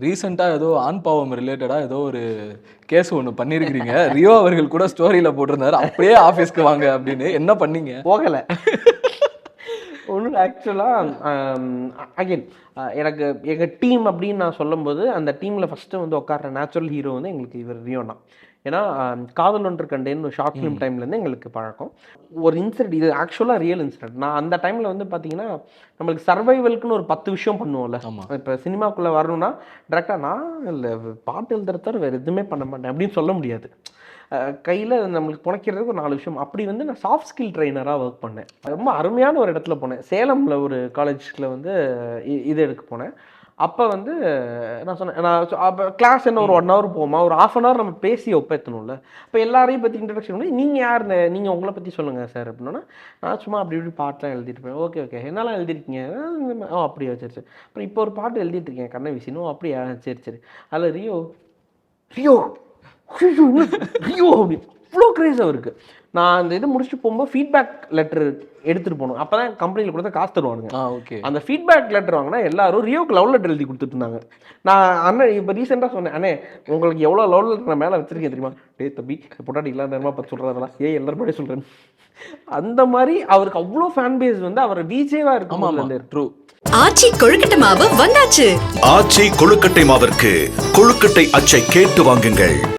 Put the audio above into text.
ரீசெண்டாக ஏதோ ஆண் பாவம் ரிலேட்டடாக ஏதோ ஒரு கேஸ் ஒன்று பண்ணியிருக்கிறீங்க ரியோ அவர்கள் கூட ஸ்டோரியில் போட்டிருந்தாரு. அப்படியே ஆஃபீஸ்க்கு வாங்க அப்படின்னு. என்ன பண்ணீங்க? போகலை. ஒன்றும் ஆக்சுவலாக அகைன் எனக்கு எங்கள் டீம் அப்படின்னு நான் சொல்லும்போது அந்த டீமில் ஃபஸ்ட்டு வந்து உட்கார்ற நேச்சுரல் ஹீரோ வந்து எங்களுக்கு இவர் ரியோனா. ஏன்னா ஆம், காதல் ஒன்று கண்டேன்னு ஷார்ட் ஃபிலிம் டைம்லேருந்து எங்களுக்கு பழக்கம். ஒரு இன்சிடென்ட் இது ஆக்சுவலாக ரியல் இன்சிடென்ட் நான் அந்த டைமில் வந்து பார்த்தீங்கன்னா நம்மளுக்கு சர்வைவல்க்குன்னு ஒரு பத்து விஷயம் பண்ணுவோம்ல. இப்போ சினிமாக்குள்ளே வரணும்னா டேரெக்டாக நான் இல்லை பாட்டு எழுதுறத வேறு எதுவுமே பண்ண மாட்டேன் அப்படின்னு சொல்ல முடியாது. கையில் நம்மளுக்கு புனைக்கிறதுக்கு ஒரு நாலு விஷயம். அப்படி வந்து நான் சாஃப்ட் ஸ்கில் ட்ரைனராக ஒர்க் பண்ணேன். ரொம்ப அருமையான ஒரு இடத்துல போனேன். சேலமில் ஒரு காலேஜில் வந்து இ- இது எடுக்க போனேன். அப்போ வந்து நான் சொன்னேன் நான் அப்போ கிளாஸ் என்ன ஒரு ஒன் ஹவர் போமா ஒரு ஆஃப் அன் ஹவர் நம்ம பேசி ஒப்பேற்றணும்ல இப்போ எல்லாரையும் பற்றி இன்ட்ரடக்ஷன் பண்ணி நீங்கள் யார் நீங்கள் உங்களை பற்றி சொல்லுங்கள் சார் அப்படின்னா நான் சும்மா அப்படி இப்படி பாட்டெலாம் எழுதிட்டு இருப்பேன் ஓகே ஓகே என்னெல்லாம் எழுதிருக்கீங்க? ஓ அப்படியா சரி சரி. அப்புறம் இப்போ ஒரு பாட்டு எழுதிட்டு இருக்கேன். கண்ண விசினும் அப்படியா? சரி சரி. அதில் ரியோ ரியோ! ஐயோ, அப்படி. இவ்வளோ கிரேஸ் அவருக்கு. நான் அந்த இது முடிச்சுட்டு போகும்போது ஃபீட்பேக் லெட்டர் எடுத்துகிட்டு போகணும் அப்போ தான் கம்பெனியில் கொடுத்தா காசு தருவானுங்க. ஆ ஓகே அந்த ஃபீட்பேக் லெட்டர் வாங்கினா எல்லாரும் ரியோக்கு லவ் லெட்டர் எழுதி கொடுத்துட்டு இருந்தாங்க நான் அண்ணன் இப்போ ரீசெண்டாக சொன்னேன் அண்ணே உங்களுக்கு எவ்வளோ லவ் லெட்டர் நான் மேலே வச்சிருக்கேன் தெரியுமா? டேய் தம்பி பொட்டாட்டி இல்லாத நேரமா பார்த்து சொல்கிறதெல்லாம் ஏன் எல்லாரும் சொல்கிறேன் அந்த மாதிரி அவருக்கு அவ்வளோ ஃபேன் பேஸ் வந்து அவர் விஜேவாக ஆமா இருக்கும் ட்ரூ ஆச்சி கொழுக்கட்டை மாவு வந்தாச்சு. ஆச்சி கொழுக்கட்டை மாவிற்கு கொழுக்கட்டை அச்சை கேட்டு வாங்குங்கள்.